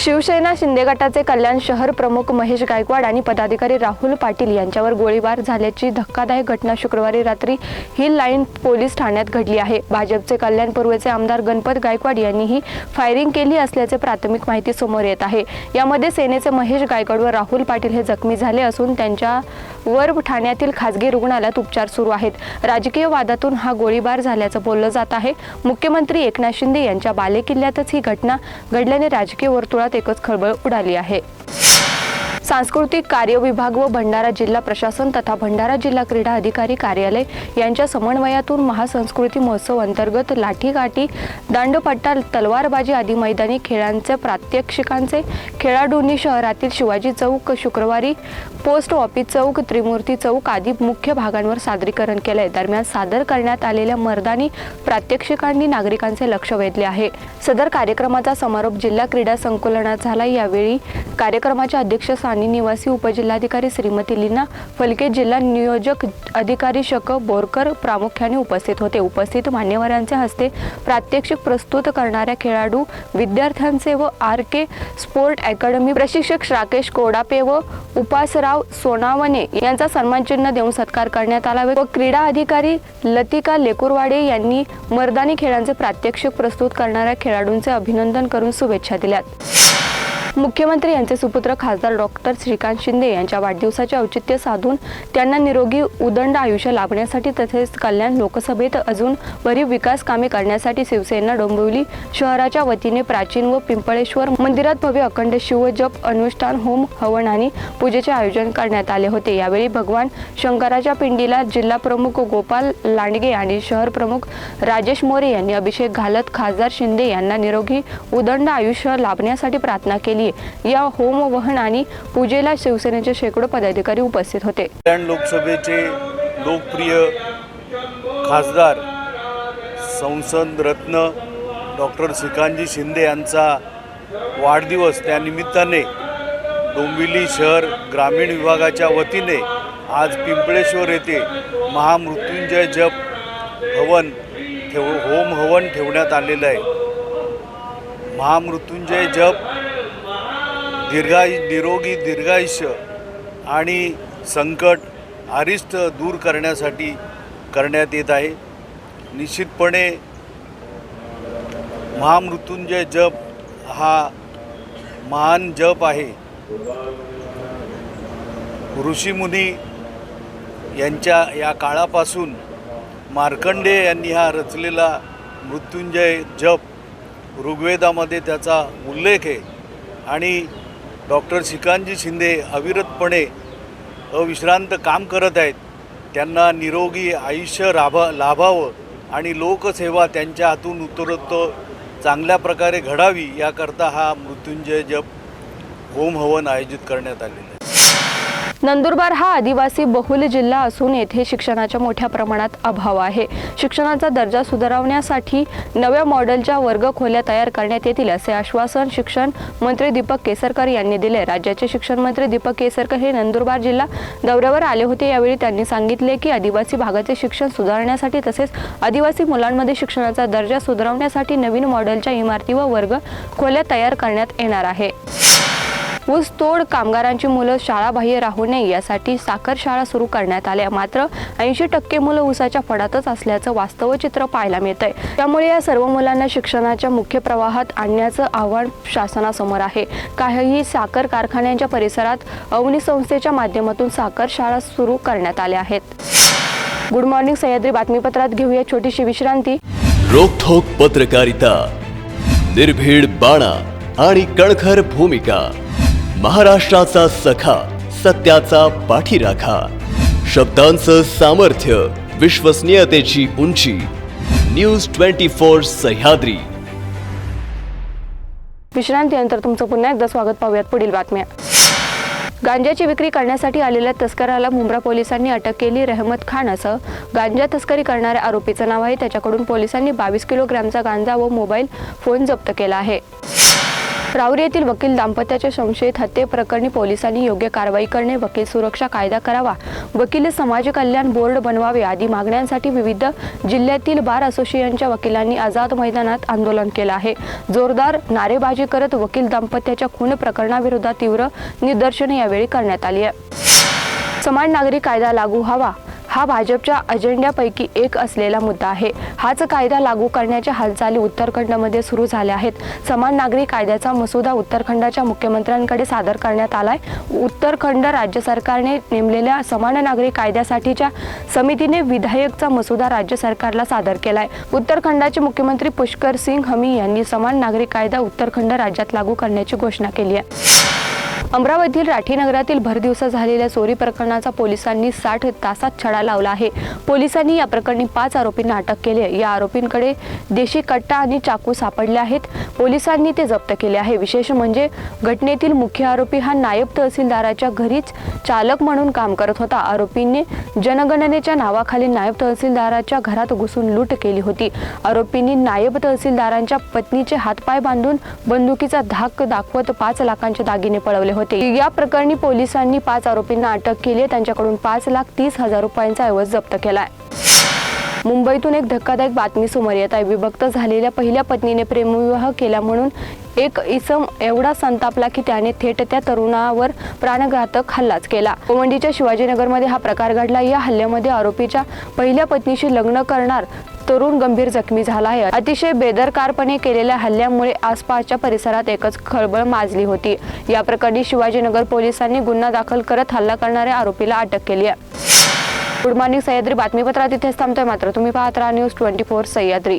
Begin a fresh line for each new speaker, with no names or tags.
शिवसेना शिंदे गटाचे कल्याण शहर प्रमुख महेश गायकवाड आणि पदाधिकारी राहुल पाटील यांच्यावर गोळीबार झाल्याची धक्कादायक घटना शुक्रवारी रात्री हिल लाईन पोलीस ठाण्यात घडली आहे. भाजपचे कल्याण पूर्वेचे आमदार गणपत गायकवाड यांनीही फायरिंग केली असल्याचे प्राथमिक माहिती समोर येत आहे. यामध्ये सेनेचे महेश गायकवाड व राहुल पाटील हे जखमी झाले असून त्यांच्या वर ठाण्यातील खासगी रुग्णालयात उपचार सुरू आहेत. राजकीय वादातून हा गोळीबार झाल्याचं बोललं जात आहे. मुख्यमंत्री एकनाथ शिंदे यांच्या बालेकिल्ल्यातच ही घटना घडल्याने राजकीय वर्तुळात एकच खळबळ उडाली आहे. सांस्कृतिक कार्य विभाग व भंडारा जिल्हा प्रशासन तथा भंडारा जिल्हा क्रीडा अधिकारी कार्यालय यांच्या समन्वयातून महासंस्कृती महोत्सव अंतर्गत लाठीकाठी दांडपट्टा तलवारबाजी आदी मैदानी खेळांचे प्रात्यक्षिकांचे खेळाडूंनी शहरातील शिवाजी चौक शुक्रवारी पोस्ट ऑफिस चौक त्रिमूर्ती चौक आदी मुख्य भागांवर सादरीकरण केलंय. दरम्यान सादर करण्यात आलेल्या मर्दानी प्रात्यक्षिकांनी नागरिकांचे लक्ष वेधले आहे. सदर कार्यक्रमाचा समारोप जिल्हा क्रीडा संकुलनात झाला. यावेळी कार्यक्रमाच्या अध्यक्षस्थानी निवासी उपजिल्हाधिकारी श्रीमती लीना फलके जिल्हा नियोजक अधिकारी शक बोरकर प्रामुख्याने उपस्थित होते. उपस्थित मान्यवरांच्या हस्ते प्रात्यक्षिक प्रस्तुत करणाऱ्या खेळाडू विद्यार्थ्यांचे व आर के स्पोर्ट अकॅडमी प्रशिक्षक राकेश कोडापे व उपासरा राव सोनावणे यांचा सन्मानचिन्ह देऊन सत्कार करण्यात आला व क्रीडा अधिकारी लतिका लेकुरवाडे यांनी मर्दानी खेळांचे प्रात्यक्षिक प्रस्तुत करणाऱ्या खेळाडूंचे अभिनंदन करून शुभेच्छा दिल्यात. मुख्यमंत्री यांचे सुपुत्र खासदार डॉक्टर श्रीकांत शिंदे यांच्या वाढदिवसाचे औचित्य साधून त्यांना निरोगी उदंड आयुष्य लाभण्यासाठी तसेच कल्याण लोकसभेत अजून भरीव विकास कामे करण्यासाठी शिवसेना डोंबिवली शहराच्या वतीने प्राचीन व पिंपळेश्वर मंदिरात भव्य अखंड शिवजप अनुष्ठान होम हवन आणि पूजेचे आयोजन करण्यात आले होते. यावेळी भगवान शंकराच्या पिंडीला जिल्हा प्रमुख गोपाल लांडगे आणि शहर प्रमुख राजेश मोरे यांनी अभिषेक घालत खासदार शिंदे यांना निरोगी उदंड आयुष्य लाभण्यासाठी प्रार्थना केली. या होम वहन आणि पूजेला शिवसेनेचे शेकडो पदाधिकारी उपस्थित होते.
कल्याण लोकसभेचे लोकप्रिय खासदार संसद रत्न डॉक्टर श्रीकांतजी शिंदे यांचा वाढदिवस त्यानिमित्ताने डोंबिवली शहर ग्रामीण विभागाच्या वतीने आज पिंपळेश्वर येथे महामृत्युंजय जप हवन ठेव होम हवन ठेवण्यात आलेलं आहे. महामृत्युंजय जप दीर्घायु निरोगी दीर्घायुष्य आणि संकट आरिष्ट दूर करण्यासाठी करण्यात येत आहे. निश्चितपणे महामृत्युंजय जप हा महान जप आहे. ऋषीमुनी यांच्या या काळापासून मार्कंडे यांनी हा रचलेला मृत्युंजय जप ऋग्वेदामध्ये त्याचा उल्लेख आहे. आणि डॉक्टर श्रीकांतजी शिंदे अविरतपणे अविश्रांत काम करत आहेत. त्यांना निरोगी आयुष्य राभा लाभावं आणि लोकसेवा त्यांच्या हातून उत्तरोत्तर चांगल्या प्रकारे घडावी याकरता हा मृत्युंजय जप होम हवन आयोजित करण्यात आलेलं आहे.
नंदुरबार हा आदिवासी बहुल जिल्हा असून येथे शिक्षणाच्या मोठ्या प्रमाणात अभाव आहे. शिक्षणाचा दर्जा सुधारवण्यासाठी नव्या मॉडेलच्या वर्ग खोल्या तयार करण्यात येतील असे आश्वासन शिक्षण मंत्री दीपक केसरकर यांनी दिले. राज्याचे शिक्षण मंत्री दीपक केसरकर हे नंदुरबार जिल्हा दौऱ्यावर आले होते. यावेळी त्यांनी सांगितले की आदिवासी भागाचे शिक्षण सुधारण्यासाठी तसेच आदिवासी मुलांमध्ये शिक्षणाचा दर्जा सुधारवण्यासाठी नवीन मॉडेलच्या इमारती व वर्ग खोल्या तयार करण्यात येणार आहे. ऊसतोड कामगारांची मुलं शाळाबाह्य राहू नये यासाठी साखर शाळा सुरू करण्यात आल्या. मात्र ऐंशी टक्के मुलं ऊसाच्या फडातच असल्याचं वास्तव चित्र पाहायला मिळत आहे त्यामुळे या सर्व मुलांना शिक्षणाच्या मुख्य प्रवाहात आणण्याचं आव्हान शासनासमोर आहे. काही साखर कारखान्यांच्या परिसरात अवनी संस्थेच्या माध्यमातून साखर शाळा सुरू करण्यात आल्या आहेत. गुड मॉर्निंग सह्याद्री बातमीपत्रात घेऊया छोटीशी विश्रांती.
रोखोक पत्रकारिता निर्भीड बाणा आणि कणखर भूमिका. महाराष्ट्राचा सखा सत्याचा पाठीराखा. शब्दांचं सामर्थ्य विश्वसनीयतेची उंची. News twenty four Sahyadri.
विश्रांतीनंतर तुमचं पुन्हा एकदा स्वागत पाहूयात पुढील बातम्या. गांजाची विक्री करण्यासाठी आलेल्या तस्कराला मुंब्रा पोलिसांनी अटक केली रहमत खान असं. गांजा तस्करी करणाऱ्या आरोपीचं नाव आहे त्याच्याकडून पोलिसांनी बावीस किलोग्रॅमचा गांजा व मोबाईल फोन जप्त केला आहे. राऊरी येथील वकील दाम्पत्याच्या संशयित हत्येप्रकरणी पोलिसांनी योग्य कारवाई करणे वकील सुरक्षा कायदा करावा वकील समाज कल्याण बोर्ड बनवावे आदी मागण्यांसाठी विविध जिल्ह्यातील बार असोसिएशनच्या वकिलांनी आझाद मैदानात आंदोलन केलं आहे. जोरदार नारेबाजी करत वकील दाम्पत्याच्या खून प्रकरणाविरोधात तीव्र निदर्शने यावेळी करण्यात आली आहे. समान नागरी कायदा लागू व्हावा हा भाजपच्या अजेंड्यापैकी एक असलेला मुद्दा आहे. हाच कायदा लागू करण्याच्या हालचाली उत्तराखंडमध्ये सुरू झाल्या आहेत. समान नागरी कायद्याचा मसुदा उत्तराखंडाच्या मुख्यमंत्र्यांकडे सादर करण्यात आलाय. उत्तराखंड राज्य सरकारने नेमलेल्या समान नागरी कायद्यासाठीच्या समितीने विधायकचा मसुदा राज्य सरकारला सादर केलाय. उत्तराखंडाचे मुख्यमंत्री पुष्कर सिंग हमी यांनी समान नागरी कायदा उत्तराखंड राज्यात लागू करण्याची घोषणा केली आहे. अमरावतीतील राठी नगरातील भरदिवसा झालेल्या चोरी प्रकरणाचा पोलिसांनी साठ तासात छडा लावला आहे. पोलिसांनी या प्रकरणी पाच आरोपींना अटक केली आहे. या आरोपींकडे देशी कट्टा आणि चाकू सापडले आहेत. पोलिसांनी ते जप्त केले आहे. विशेष म्हणजे घटनेतील मुख्य आरोपी हा नायब तहसीलदाराच्या घरीच चालक म्हणून काम करत होता. आरोपींनी जनगणनेच्या नावाखाली नायब तहसीलदाराच्या घरात घुसून लूट केली होती. आरोपींनी नायब तहसीलदारांच्या पत्नीचे हातपाय बांधून बंदुकीचा धाक दाखवत पाच लाखांचे दागिने पळवले होते. होते. या प्रकरणी पोलिसांनी पाच आरोपींना अटक केली त्यांच्याकडून पाच लाख तीस हजार रुपयांचा ऐवज जप्त केलाय मुंबईतून एक धक्कादायक बातमी समोर येत आहे. विभक्त झालेल्या पहिल्या पत्नीने प्रेमविवाह केला म्हणून एक इसम एवढा संतापला की त्याने थेट त्या तरुणावर प्राणघातक हल्लाच केला. गोवंडीच्या शिवाजीनगरमध्ये हा प्रकार घडला. या हल्ल्यामध्ये आरोपीच्या पहिल्या पत्नीशी लग्न करणार तरुण गंभीर जखमी झाला आहे. अतिशय बेदरकारपणे केलेल्या हल्ल्यामुळे आसपासच्या परिसरात एकच खळबळ माजली होती. या प्रकरणी शिवाजीनगर पोलिसांनी गुन्हा दाखल करत हल्ला करणाऱ्या आरोपीला अटक केली आहे. गुड मॉर्निंग सह्याद्री बातमीपत्रात इथेच थांबतोय मात्र. तुम्ही पाहत राहा न्यूज ट्वेंटी फोर सह्याद्री.